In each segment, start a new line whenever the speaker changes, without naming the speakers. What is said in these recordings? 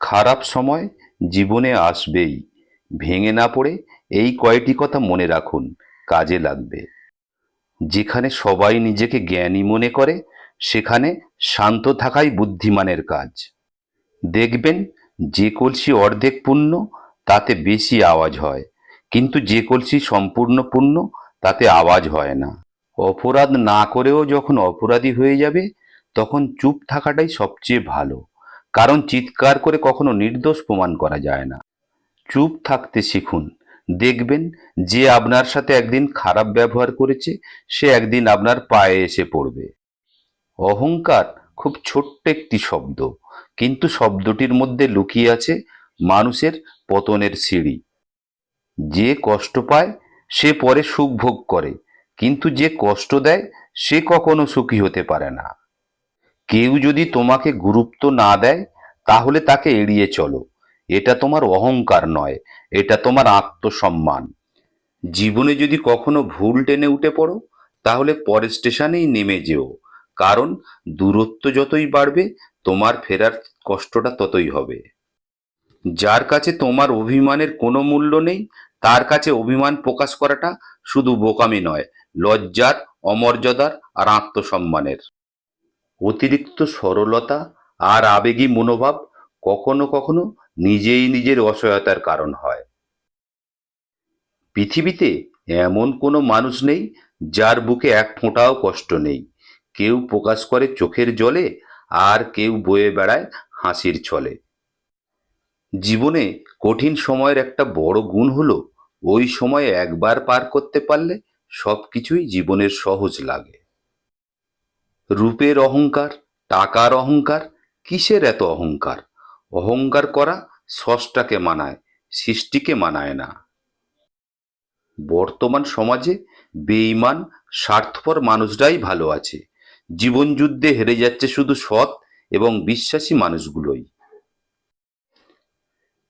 খারাপ সময় জীবনে আসবেই। ভেঙে না পড়ে এই কয়টি কথা মনে রাখুন, কাজে লাগবে। যেখানে সবাই নিজেকে জ্ঞানী মনে করে, সেখানে শান্ত থাকাই বুদ্ধিমানের কাজ। দেখবেন, যে কলসি অর্ধেক পূর্ণ, তাতে বেশি আওয়াজ হয়। কিন্তু যে কলসি সম্পূর্ণ পূর্ণ, তাতে আওয়াজ হয় না। অপরাধ না করেও যখন অপরাধী হয়ে যাবে, তখন চুপ থাকাটাই সবচেয়ে ভালো। কারণ চিৎকার করে কখনো নির্দোষ প্রমাণ করা যায় না। চুপ থাকতে শিখুন। দেখবেন যে আপনার সাথে একদিন খারাপ ব্যবহার করেছে, সে একদিন আপনার পায়ে এসে পড়বে। অহংকার খুব ছোট্ট একটি শব্দ, কিন্তু শব্দটির মধ্যে লুকিয়ে আছে মানুষের পতনের সিঁড়ি। যে কষ্ট পায়, সে পরে সুখ ভোগ করে, কিন্তু যে কষ্ট দেয়, সে কখনো সুখী হতে পারে না। কেউ যদি তোমাকে গুরুত্ব না দেয়, তাহলে তাকে এড়িয়ে চলো। এটা তোমার অহংকার নয়, এটা তোমার আত্মসম্মান। জীবনে যদি কখনো ভুল টেনে উঠে পড়ো, তাহলে পরের স্টেশনেই নেমে যেও। কারণ দূরত্ব যতই বাড়বে, তোমার ফেরার কষ্টটা ততই হবে। যার কাছে তোমার অভিমানের কোনো মূল্য নেই, তার কাছে অভিমান প্রকাশ করাটা শুধু বোকামি নয়, লজ্জার, অমর্যাদার আর আত্মসম্মানের। অতিরিক্ত সরলতা আর আবেগী মনোভাব কখনো কখনো নিজেই নিজের অসহায়তার কারণ হয়। পৃথিবীতে এমন কোনো মানুষ নেই যার বুকে এক ফোঁটাও কষ্ট নেই। কেউ প্রকাশ করে চোখের জলে আর কেউ বয়ে বেড়ায় হাসির ছলে। জীবনে কঠিন সময়ের একটা বড় গুণ হলো ওই সময় একবার পার করতে পারলে সবকিছুই জীবনের সহজ লাগে। রূপের অহংকার, টাকার অহংকার, কিসের এত অহংকার? অহংকার করা সষ্টাকে মানায়, সৃষ্টিকে মানায় না। বর্তমান সমাজে বেঈমান, স্বার্থপর মানুষরাই ভালো আছে। জীবন যুদ্ধে হেরে যাচ্ছে শুধু সৎ এবং বিশ্বাসী মানুষগুলোই।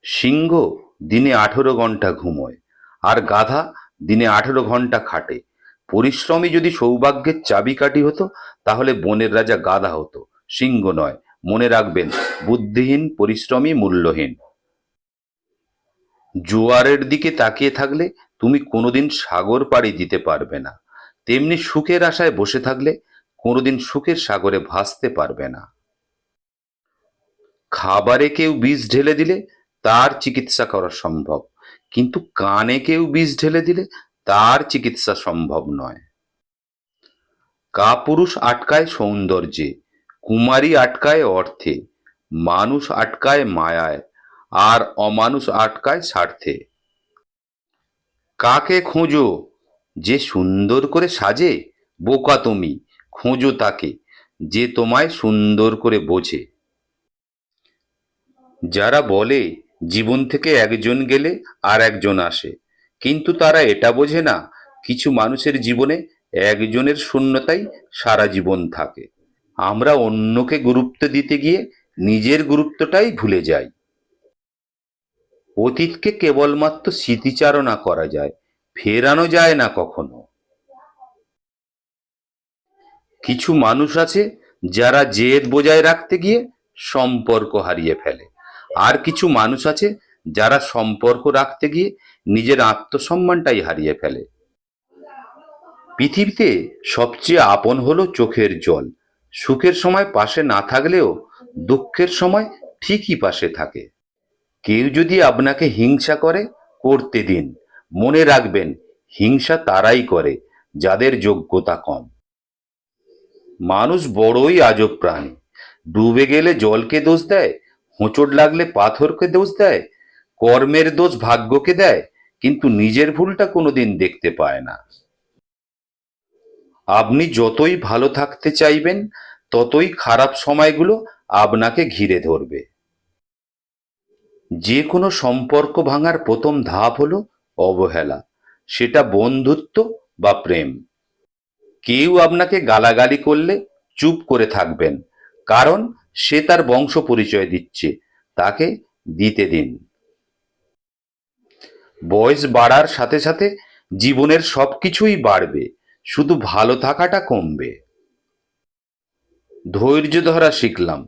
সিংহ দিনে আঠেরো ঘণ্টা ঘুমোয়, আর গাধা দিনে আঠেরো ঘণ্টা খাটে। পরিশ্রমী যদি সৌভাগ্যের চাবিকাঠি হতো, তাহলে বনের রাজা গাধা হতো। সিংহ নয়, মনে রাখবেন, বুদ্ধিহীন, পরিশ্রমী, মূল্যহীন। জোয়ারের দিকে তাকিয়ে থাকলে তুমি কোনোদিন সাগর পাড়ি দিতে পারবে না। তেমনি সুখের আশায় বসে থাকলে কোনোদিন সুখের সাগরে ভাসতে পারবে না। খাবারে কেউ বিষ ঢেলে দিলে তার চিকিৎসা করা সম্ভব। কিন্তু কানে কেউ বিষ ঢেলে দিলে তার চিকিৎসা সম্ভব নয়। কাপুরুষ আটকায় সৌন্দর্যে, কুমারী আটকায় অর্থে, মানুষ আটকায় মায়ায়, আর অমানুষ আটকায় স্বার্থে। কাকে খোঁজো? যে সুন্দর করে সাজে? বোকা তুমি, খোঁজো তাকে, যে তোমায় সুন্দর করে বোঝে। যারা বলে, জীবন থেকে একজন গেলে আর একজন আসে। কিন্তু তারা এটা বোঝে না, কিছু মানুষের জীবনে একজনের শূন্যতাই সারা জীবন থাকে। আমরা অন্যকে গুরুত্ব দিতে গিয়ে নিজের গুরুত্বটাই ভুলে যাই। অতীতকে কেবলমাত্র স্মৃতিচারণা করা যায়, ফেরানো যায় না কখনো। কিছু মানুষ আছে যারা জেদ বজায় রাখতে গিয়ে সম্পর্ক হারিয়ে ফেলে, আর কিছু মানুষ আছে যারা সম্পর্ক রাখতে গিয়ে নিজের আত্মসম্মানটাই হারিয়ে ফেলে। পৃথিবীতে সবচেয়ে আপন হলো চোখের জল। সুখের সময় পাশে না থাকলেও দুঃখের সময় ঠিকই পাশে থাকে। কেউ যদি আপনাকে হিংসা করে, করতে দিন। মনে রাখবেন, হিংসা তারাই করে, যাদের যোগ্যতা কম। মানুষ বড়ই আজব প্রাণী। ডুবে গেলে জলকে দোষ দেয়, হোঁচট লাগলে পাথরকে দোষ দেয় কর্মের দোষ ভাগ্যকে দেয়, কিন্তু নিজের ভুলটা কোনোদিন দেখতে পায় না। আপনি যতই ভালো থাকতে চাইবেন, ততই খারাপ সময়গুলো আপনাকে ঘিরে ধরবে। যে কোনো সম্পর্ক ভাঙার প্রথম ধাপ হলো অবহেলা, সেটা বন্ধুত্ব বা প্রেম। কেউ আপনাকে গালাগালি করলে চুপ করে থাকবেন, কারণ সে তার বংশ পরিচয় দিচ্ছে, তাকে দিতে দিন। বয়স বাড়ার সাথে সাথে জীবনের সবকিছুই বাড়বে, শুধু ভালো থাকাটা কমবে। ধৈর্য ধরা শিখলাম,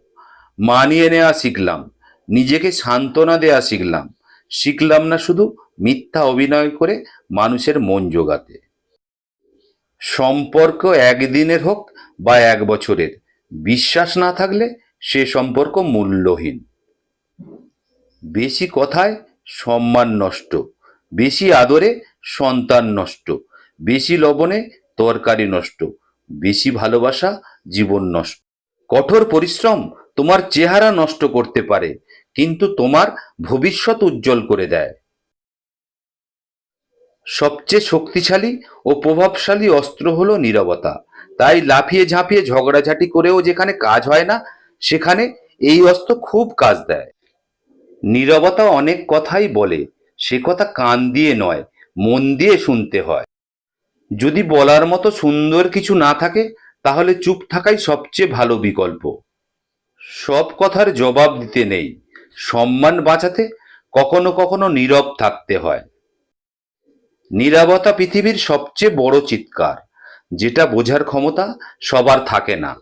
মানিয়ে নেওয়া শিখলাম, নিজেকে সান্ত্বনা দেয়া শিখলাম শিখলাম না শুধু মিথ্যা অভিনয় করে মানুষের মন জোগাতে। সম্পর্ক একদিনের হোক বা এক বছরের, বিশ্বাস না থাকলে সে সম্পর্ক মূল্যহীন। বেশি কথায় সম্মান নষ্ট বেশি আদরে সন্তান নষ্ট, বেশি লবণে তরকারি নষ্ট, বেশি ভালোবাসা জীবন নষ্ট। কঠোর পরিশ্রম তোমার চেহারা নষ্ট করতে পারে, কিন্তু তোমার ভবিষ্যৎ উজ্জ্বল করে দেয়। সবচেয়ে শক্তিশালী ও প্রভাবশালী অস্ত্র হলো নীরবতা। তাই লাফিয়ে ঝাঁপিয়ে ঝগড়াঝাটি করেও যেখানে কাজ হয় না, সেখানে এই অস্ত্র খুব কাজ দেয়। নীরবতা অনেক কথাই বলে সে কথা কান দিয়ে নয়, মন দিয়ে শুনতে হয়। যদি বলার মতো সুন্দর কিছু না থাকে, তাহলে চুপ থাকাই সবচেয়ে ভালো বিকল্প। সব কথার জবাব দিতে নেই। সম্মান বাঁচাতে কখনো কখনো নীরব থাকতে হয়। নীরবতা পৃথিবীর সবচেয়ে বড় চিৎকার, যেটা বোঝার ক্ষমতা সবার থাকে না।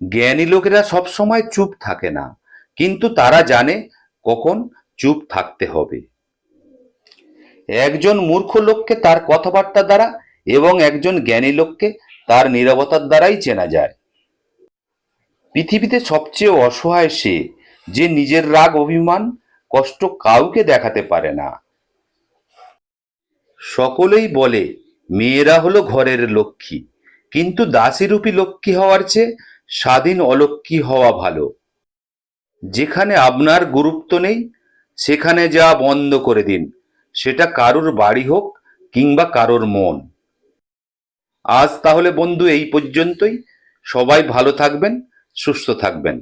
জ্ঞানী লোকেরা সবসময় চুপ থাকে না, কিন্তু তারা জানে কখন চুপ থাকতে হবে। একজন মূর্খ লোককে তার কথাবার্তা দ্বারা এবং একজন জ্ঞানী লোককে তার নীরবতার দ্বারাই চেনা যায়। পৃথিবীতে সবচেয়ে অসহায় সে, যে নিজের রাগ, অভিমান, কষ্ট কাউকে দেখাতে পারে না। সকলেই বলে, মেয়েরা হলো ঘরের লক্ষ্মী। কিন্তু দাসীরূপী লক্ষ্মী হওয়ার চেয়ে স্বাধীন অলক্ষ্মী হওয়া ভালো। যেখানে আপনার গুরুত্ব নেই সেখানে যা বন্ধ করে দিন, সেটা কারুর বাড়ি হোক কিংবা কারোর মন। আজ তাহলে বন্ধু এই পর্যন্তই। সবাই ভালো থাকবেন, সুস্থ থাকবেন।